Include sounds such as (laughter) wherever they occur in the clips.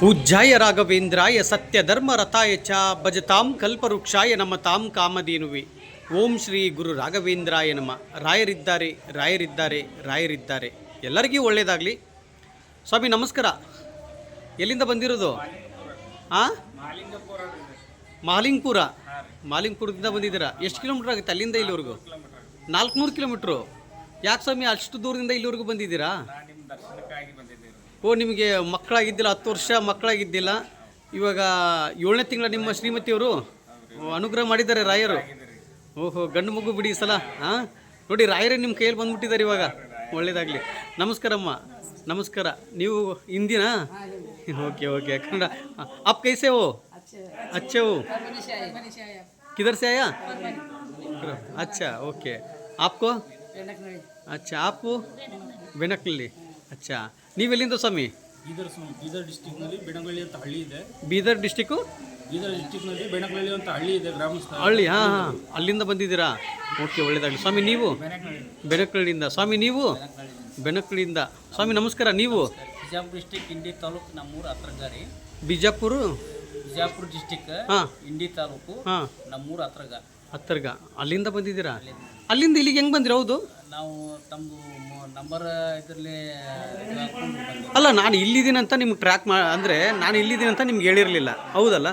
ಪೂಜ್ಯಾಯ ರಾಘವೇಂದ್ರಾಯ ಸತ್ಯ ಧರ್ಮ ರಥಾಯ ಚ ಭಜತಾಂ ಕಲ್ಪವೃಕ್ಷಾಯ ನಮತಾಂ ಕಾಮಧೇನುವೆ. ಓಂ ಶ್ರೀ ಗುರು ರಾಘವೇಂದ್ರಾಯ ನಮ. ರಾಯರಿದ್ದಾರೆ ರಾಯರಿದ್ದಾರೆ ರಾಯರಿದ್ದಾರೆ. ಎಲ್ಲರಿಗೂ ಒಳ್ಳೆಯದಾಗಲಿ ಸ್ವಾಮಿ, ನಮಸ್ಕಾರ. ಎಲ್ಲಿಂದ ಬಂದಿರೋದು? ಹಾಂ ಮಾಲಿಂಗ್ಪುರ. ಮಾಲಿಂಗ್ಪುರದಿಂದ ಬಂದಿದ್ದೀರಾ? ಎಷ್ಟು ಕಿಲೋಮೀಟ್ರ್ ಆಗುತ್ತೆ ಅಲ್ಲಿಂದ ಇಲ್ಲಿವರೆಗೂ? ನಾಲ್ಕುನೂರು ಕಿಲೋಮೀಟ್ರು. ಯಾಕೆ ಸ್ವಾಮಿ, ಅಷ್ಟು ದೂರದಿಂದ ಇಲ್ಲಿವರೆಗೂ ಬಂದಿದ್ದೀರಾ? ಓ, ನಿಮಗೆ ಮಕ್ಕಳಾಗಿದ್ದಿಲ್ಲ, ಹತ್ತು ವರ್ಷ ಮಕ್ಕಳಾಗಿದ್ದಿಲ್ಲ. ಇವಾಗ ಏಳನೇ ತಿಂಗಳ ನಿಮ್ಮ ಶ್ರೀಮತಿಯವರು ಅನುಗ್ರಹ ಮಾಡಿದ್ದಾರೆ ರಾಯರು. ಓಹೋ, ಗಂಡು ಮಗು ಬಿಡಿ ಸಲ ಹಾಂ ನೋಡಿ, ರಾಯರೇ ನಿಮ್ಮ ಕೈಯಲ್ಲಿ ಬಂದ್ಬಿಟ್ಟಿದ್ದಾರೆ ಇವಾಗ. ಒಳ್ಳೇದಾಗಲಿ. ನಮಸ್ಕಾರಮ್ಮ. ನಮಸ್ಕಾರ. ನೀವು ಹಿಂದಿನ? Okay okay. ಕನ್ನಡ. ಅಪ್ ಕೈಸೆ ಓ ಅಚ್ಚೆ ಓ ಕಿಧರ್ ಆಯಾ ಅಚ್ಚಾ, ಓಕೆ. ಆಪ್ಕೋ? ಅಚ್ಚಾ, ಆಪು? ಬೆನಕ್ಲಿ ಅಚ್ಚಾ. ನೀವೆಲ್ಲಿಂದ ಸ್ವಾಮಿ? ಬೀದರ್ ಸ್ವಾಮಿ ಬೀದರ್ ಡಿಸ್ಟಿಕ್ನಲ್ಲಿ ಬೆಣಗಳ್ಳಿ ಅಂತ ಹಳ್ಳಿ ಇದೆ. ಬೀದರ್ ಡಿಸ್ಟಿಕ್ಕು ಬೀದರ್ ಡಿಸ್ಟಿಕ್ನಲ್ಲಿ ಬೆಣಗಳ್ಳಿ ಅಂತ ಹಳ್ಳಿ ಇದೆ ಗ್ರಾಮಸ್ಥ ಹಳ್ಳಿ. ಹಾಂ ಹಾಂ. ಅಲ್ಲಿಂದ ಬಂದಿದ್ದೀರಾ? ಓಕೆ ಒಳ್ಳೇದಾಗಲಿ. ಸ್ವಾಮಿ ನೀವು? ಬೆನಕಳ್ಳಿಯಿಂದ ಸ್ವಾಮಿ ನೀವು? ಬೆನಕಳ್ಳಿಯಿಂದ ಸ್ವಾಮಿ ನಮಸ್ಕಾರ ನೀವು? ಬಿಜಾಪುರ ಡಿಸ್ಟಿಕ್ ಇಂಡಿ ತಾಲೂಕು ನಮ್ಮೂರು ಹತ್ರಗಾರಿ ಬಿಜಾಪುರ? ಬಿಜಾಪುರ ಡಿಸ್ಟಿಕ್ ಹಾಂ. ಇಂಡಿ ತಾಲೂಕು ಹಾಂ. ನಮ್ಮೂರು ಹತ್ರಗ ಹತ್ತರ್ಗ ಅಲ್ಲಿಂದ ಬಂದಿದ್ದೀರಾ? ಅಲ್ಲಿಂದ ಇಲ್ಲಿಗೆ ಹೆಂಗೆ ಬಂದಿರಿ ಹೌದು? ನಾವು ತಮ್ಮ ನಂಬರ್ ಇದರಲ್ಲಿ ಅಲ್ಲ ನಾನು ಇಲ್ಲಿದ್ದೀನಿ ಅಂತ ನಿಮ್ಗೆ ಟ್ರ್ಯಾಕ್ ಮಾ ಅಂದರೆ ನಾನು ಇಲ್ಲಿದ್ದೀನಿ ಅಂತ ನಿಮ್ಗೆ ಹೇಳಿರಲಿಲ್ಲ. ಹೌದಲ್ಲ?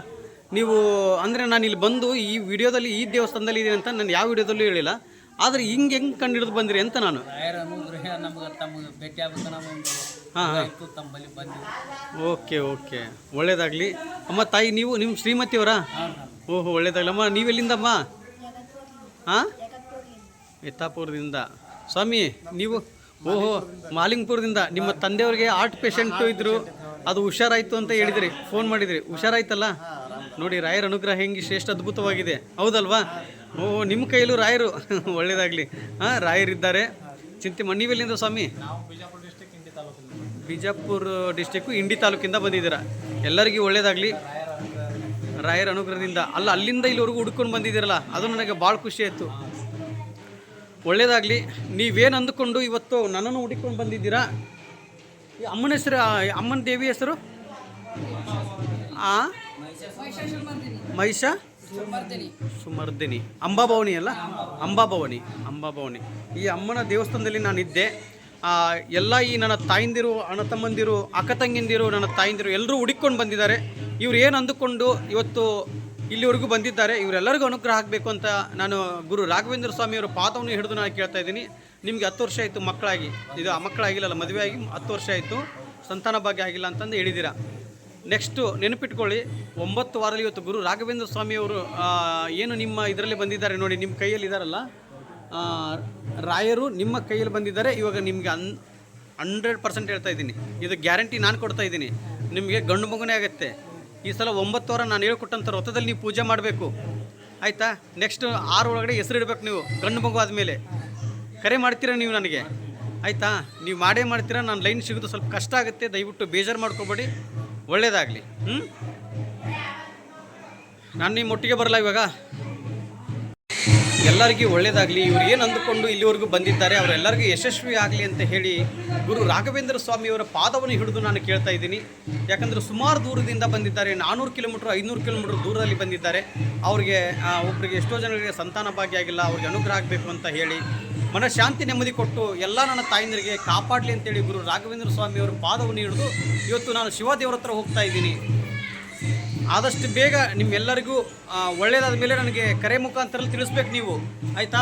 ನೀವು ಅಂದರೆ ನಾನು ಇಲ್ಲಿ ಬಂದು ಈ ವಿಡಿಯೋದಲ್ಲಿ ಈ ದೇವಸ್ಥಾನದಲ್ಲಿ ಇದ್ದೀನಿ ಅಂತ ನಾನು ಯಾವ ವಿಡಿಯೋದಲ್ಲೂ ಹೇಳಿಲ್ಲ. ಆದರೆ ಹಿಂಗೆ ಹೆಂಗೆ ಕಂಡು ಹಿಡಿದು ಬಂದಿರಿ ಅಂತ ನಾನು. ರಾಯರ ಅನುಗ್ರಹ ನಮ್ಗೆ ತಮಗೆ ಭೇಟಿ ಆಗ್ಬೇಕು ನಾವು ಒಂದು ಹಾಂ ಹಾಂ. ಇತ್ತು ತಮ್ಮಲ್ಲಿ ಬಂದ್ವಿ ಓಕೆ ಓಕೆ. ಒಳ್ಳೇದಾಗಲಿ. ಅಮ್ಮ ತಾಯಿ ನೀವು ನಿಮ್ಮ ಶ್ರೀಮತಿಯವರಾ? ಹಾಂ. ಓಹೋ ಒಳ್ಳೇದಾಗಲಿ. ಅಮ್ಮ ನೀವೆಲ್ಲಿಂದಮ್ಮ? ಹಾಂ? ಎತ್ತಾಪುರದಿಂದ. ಸ್ವಾಮಿ, ನೀವು ಓಹೋ, ಮಾಲಿಂಗ್ಪುರದಿಂದ ನಿಮ್ಮ ತಂದೆಯವ್ರಿಗೆ ಹಾರ್ಟ್ ಪೇಷಂಟ್ ಇದ್ದರು ಅದು ಹುಷಾರಾಯಿತು ಅಂತ ಹೇಳಿದ್ರಿ ಫೋನ್ ಮಾಡಿದ್ರಿ. ಹುಷಾರಾಯ್ತಲ್ಲ? ನೋಡಿ, ರಾಯರ ಅನುಗ್ರಹ ಹೆಂಗೆ ಶ್ರೇಷ್ಠ ಅದ್ಭುತವಾಗಿದೆ. ಹೌದಲ್ವಾ? ಓ ನಿಮ್ಮ ಕೈಲೂ ರಾಯರು. (laughs) ಒಳ್ಳೇದಾಗಲಿ. ಹಾಂ, ರಾಯರಿದ್ದಾರೆ. ಚಿಂತೆ ಮಣ್ಣಿವೆಲ್ಲಿಂದ ಸ್ವಾಮಿ? ಬಿಜಾಪುರ ಡಿಸ್ಟಿಕ್ಕು ಇಂಡಿ ತಾಲೂಕಿಂದ ಬಂದಿದ್ದೀರಾ. ಎಲ್ಲರಿಗೂ ಒಳ್ಳೇದಾಗಲಿ. ರಾಯರ ಅನುಗ್ರಹದಿಂದ. ಅಲ್ಲ, ಅಲ್ಲಿಂದ ಇಲ್ಲಿವರೆಗೂ ಹುಡ್ಕೊಂಡು ಬಂದಿದ್ದೀರಲ್ಲ, ಅದು ನನಗೆ ಭಾಳ ಖುಷಿ ಆಯಿತು. ಒಳ್ಳೇದಾಗಲಿ. ನೀವೇನು ಅಂದುಕೊಂಡು ಇವತ್ತು ನನ್ನನ್ನು ಹುಡುಕೊಂಡು ಬಂದಿದ್ದೀರಾ? ಈ ಅಮ್ಮನ ಹೆಸರು ಅಮ್ಮನ ದೇವಿ ಹೆಸರು? ಆ? ಮಹಿಷ? ಸುಮರ್ದಿನಿ. ಅಂಬಾಭವನಿ ಅಲ್ಲ? ಅಂಬಾಭವನಿ ಅಂಬಾಭವನಿ ಈ ಅಮ್ಮನ ದೇವಸ್ಥಾನದಲ್ಲಿ ನಾನಿದ್ದೆ. ಎಲ್ಲ ಈ ನನ್ನ ತಾಯಿಂದಿರು, ಅಣ್ಣ ತಮ್ಮಂದಿರು, ಅಕ್ಕ ತಂಗಿಂದಿರು ನನ್ನ ತಾಯಿಂದಿರು ಎಲ್ಲರೂ ಹುಡುಕೊಂಡು ಬಂದಿದ್ದಾರೆ. ಇವ್ರು ಏನು ಅಂದುಕೊಂಡು ಇವತ್ತು ಇಲ್ಲಿವರೆಗೂ ಬಂದಿದ್ದಾರೆ. ಇವರೆಲ್ಲರಿಗೂ ಅನುಗ್ರಹ ಆಗಬೇಕು ಅಂತ ನಾನು ಗುರು ರಾಘವೇಂದ್ರ ಸ್ವಾಮಿಯವರ ಪಾದವನ್ನು ಹಿಡಿದು ನಾನು ಕೇಳ್ತಾ ಇದ್ದೀನಿ. ನಿಮಗೆ ಹತ್ತು ವರ್ಷ ಆಯಿತು ಮಕ್ಕಳಾಗಿ. ಇದು ಆ ಮಕ್ಕಳಾಗಿಲ್ಲಲ್ಲ, ಮದುವೆ ಆಗಿ ಹತ್ತು ವರ್ಷ ಆಯಿತು. ಸಂತಾನ ಭಾಗ್ಯ ಆಗಿಲ್ಲ ಅಂತಂದು ಹೇಳಿದ್ದೀರಾ. ನೆಕ್ಸ್ಟು ನೆನಪಿಟ್ಕೊಳ್ಳಿ, ಒಂಬತ್ತು ವಾರದಲ್ಲಿ ಇವತ್ತು ಗುರು ರಾಘವೇಂದ್ರ ಸ್ವಾಮಿಯವರು ಏನು ನಿಮ್ಮ ಇದರಲ್ಲಿ ಬಂದಿದ್ದಾರೆ ನೋಡಿ, ನಿಮ್ಮ ಕೈಯಲ್ಲಿ ಇದ್ದಾರಲ್ಲ ರಾಯರು ನಿಮ್ಮ ಕೈಯಲ್ಲಿ ಬಂದಿದ್ದಾರೆ. ಇವಾಗ ನಿಮಗೆ ಅನ್, ಹಂಡ್ರೆಡ್ ಪರ್ಸೆಂಟ್ ಹೇಳ್ತಾ ಇದ್ದೀನಿ. ಇದು ಗ್ಯಾರಂಟಿ ನಾನು ಕೊಡ್ತಾ ಇದ್ದೀನಿ. ನಿಮಗೆ ಗಂಡು ಮಗುನೇ ಆಗುತ್ತೆ. ಈ ಸಲ ಒಂಬತ್ತು ವಾರ ನಾನು ಹೇಳ್ಕೊಟ್ಟಂಥ ವ್ರತದಲ್ಲಿ ನೀವು ಪೂಜೆ ಮಾಡಬೇಕು. ಆಯಿತಾ? ನೆಕ್ಸ್ಟ್ ಆರು ಒಳಗಡೆ ಹೆಸರು ಇಡಬೇಕು ನೀವು, ಗಂಡು ಮಗು ಆದಮೇಲೆ. ಕರೆ ಮಾಡ್ತೀರಾ ನೀವು ನನಗೆ? ಆಯಿತಾ? ನೀವು ಮಾಡೇ ಮಾಡ್ತೀರಾ, ನಾನು ಲೈನ್ ಸಿಗೋದು ಸ್ವಲ್ಪ ಕಷ್ಟ ಆಗುತ್ತೆ, ದಯವಿಟ್ಟು ಬೇಜಾರು ಮಾಡ್ಕೊಬೇಡಿ. ಒಳ್ಳೆಯದಾಗಲಿ ಹ್ಞೂ ನಾನು ನಿಮ್ಮ ಒಟ್ಟಿಗೆ ಬರಲ್ಲ ಇವಾಗ. ಎಲ್ಲರಿಗೂ ಒಳ್ಳೆಯದಾಗಲಿ ಇವ್ರು ಏನು ಅಂದುಕೊಂಡು ಇಲ್ಲಿವರೆಗೂ ಬಂದಿದ್ದಾರೆ, ಅವರೆಲ್ಲರಿಗೂ ಯಶಸ್ವಿ ಆಗಲಿ ಅಂತ ಹೇಳಿ ಗುರು ರಾಘವೇಂದ್ರ ಸ್ವಾಮಿಯವರ ಪಾದವನ್ನು ಹಿಡಿದು ನಾನು ಕೇಳ್ತಾ ಇದ್ದೀನಿ. ಯಾಕಂದರೆ ಸುಮಾರು ದೂರದಿಂದ ಬಂದಿದ್ದಾರೆ ನಾನ್ನೂರು ಕಿಲೋಮೀಟ್ರ್, ಐನೂರು ಕಿಲೋಮೀಟ್ರ್ ದೂರದಲ್ಲಿ ಬಂದಿದ್ದಾರೆ. ಅವ್ರಿಗೆ ಒಬ್ಬರಿಗೆ ಎಷ್ಟೋ ಜನರಿಗೆ ಸಂತಾನ ಭಾಗ್ಯ ಆಗಿಲ್ಲ, ಅವ್ರಿಗೆ ಅನುಗ್ರಹ ಆಗಬೇಕು ಅಂತ ಹೇಳಿ ಮನಃಶಾಂತಿ ನೆಮ್ಮದಿ ಕೊಟ್ಟು ಎಲ್ಲ ನನ್ನ ತಾಯಂದಿರಿಗೆ ಕಾಪಾಡಲಿ ಅಂತೇಳಿ ಗುರು ರಾಘವೇಂದ್ರ ಸ್ವಾಮಿಯವರ ಪಾದವನ್ನು ಹಿಡಿದು ಇವತ್ತು ನಾನು ಶಿವದೇವರ ಹತ್ರ ಹೋಗ್ತಾ ಇದ್ದೀನಿ. ಆದಷ್ಟು ಬೇಗ ನಿಮ್ಮೆಲ್ಲರಿಗೂ ಒಳ್ಳೆಯದಾದ ಮೇಲೆ ನನಗೆ ಕರೆ ಮುಖಾಂತರ ತಿಳಿಸ್ಬೇಕು ನೀವು. ಆಯ್ತಾ?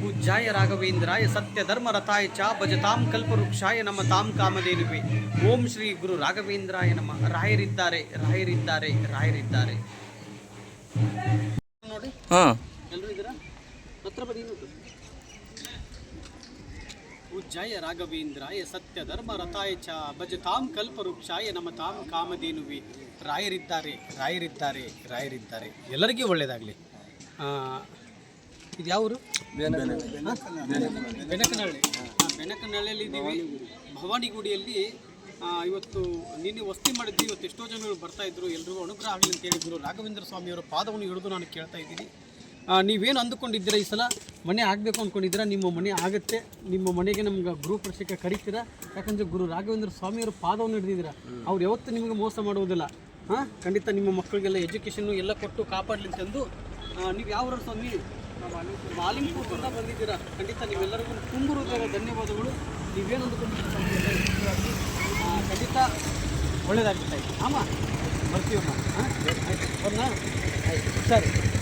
ಪೂಜ್ಯಾಯ ರಾಘವೇಂದ್ರಾಯ ಸತ್ಯ ಧರ್ಮ ರಥಾಯ ಚ ಭಜತಾಂ ಕಲ್ಪವೃಕ್ಷಾಯ ನಮ್ಮ ತಾಂ ಕಾಮಧೇನುವೆ. ಓಂ ಶ್ರೀ ಗುರು ರಾಘವೇಂದ್ರಾಯ ನಮ್ಮ ರಾಯರಿದ್ದಾರೆ ರಾಯರಿದ್ದಾರೆ ರಾಯರಿದ್ದಾರೆ. ನೋಡಿ. ಹಾಂ. ಎಲ್ಲರೂ ಇದ್ದೀರಾ? ಹತ್ರ ಬನ್ನಿ. ಪೂಜ್ಯಾಯ ರಾಘವೇಂದ್ರಾಯ ಸತ್ಯ ಧರ್ಮ ರಥಾಯ ಚ ಭಜತಾಂ ಕಲ್ಪವೃಕ್ಷಾಯ ನಮ್ಮ ತಾಂ ಕಾಮಧೇನುವಿ. ರಾಯರಿದ್ದಾರೆ ರಾಯರಿದ್ದಾರೆ ರಾಯರಿದ್ದಾರೆ. ಎಲ್ಲರಿಗೂ ಒಳ್ಳೆಯದಾಗಲಿ ಇದು ಯಾವರು ಬೆನಕನಹಳ್ಳಿ. ಬೆನಕನಹಳ್ಳಿಯಲ್ಲಿ ಇದ್ದೀವಿ. ಭವಾನಿಗುಡಿಯಲ್ಲಿ ಇವತ್ತು ನಿನ್ನೆ ವಸ್ತಿ ಮಾಡಿದ್ದು ಇವತ್ತು ಎಷ್ಟೋ ಜನಗಳು ಬರ್ತಾ ಇದ್ರು. ಎಲ್ರಿಗೂ ಅನುಗ್ರಹ ಆಗಲಿ ಅಂತ ಹೇಳಿದ್ರು ರಾಘವೇಂದ್ರ ಸ್ವಾಮಿಯವರ ಪಾದವನ್ನು ಹಿಡಿದು ನಾನು ಕೇಳ್ತಾ ಇದ್ದೀನಿ. ನೀವೇನು ಅಂದುಕೊಂಡಿದ್ದೀರಾ ಈ ಸಲ? ಮನೆ ಆಗಬೇಕು ಅಂದ್ಕೊಂಡಿದ್ದೀರಾ ನಿಮ್ಮ ಮನೆ ಆಗುತ್ತೆ. ನಿಮ್ಮ ಮನೆಗೆ ನಮ್ಗೆ ಗುರು ಪರಿಚಯಕ್ಕೆ ಕರಿತೀರಾ? ಯಾಕಂದರೆ ಗುರು ರಾಘವೇಂದ್ರ ಸ್ವಾಮಿಯವರು ಪಾದವನ್ನು ಹಿಡಿದಿದ್ದೀರಾ. ಅವ್ರು ಯಾವತ್ತೂ ನಿಮಗೆ ಮೋಸ ಮಾಡುವುದಿಲ್ಲ. ಹಾಂ? ಖಂಡಿತ ನಿಮ್ಮ ಮಕ್ಕಳಿಗೆಲ್ಲ ಎಜುಕೇಷನ್ನು ಎಲ್ಲ ಕೊಟ್ಟು ಕಾಪಾಡಲಿ ಅಂತಂದು ನೀವು ಯಾವ ಸ್ವಾಮಿ? ಮಾಲಿಂಪುರದಿಂದ ಬಂದಿದ್ದೀರಾ. ಖಂಡಿತ ನೀವೆಲ್ಲರಿಗೂ ತುಂಬ ಧನ್ಯವಾದಗಳು. ನೀವೇನು ಅಂದುಕೊಂಡಿದ್ದೀರಾ ಖಂಡಿತ ಒಳ್ಳೆಯದಾಗುತ್ತೆ ಆಮ, ಬರ್ತೀವಮ್ಮ. ಹಾಂ? ಆಯ್ತು. ಸರಿ.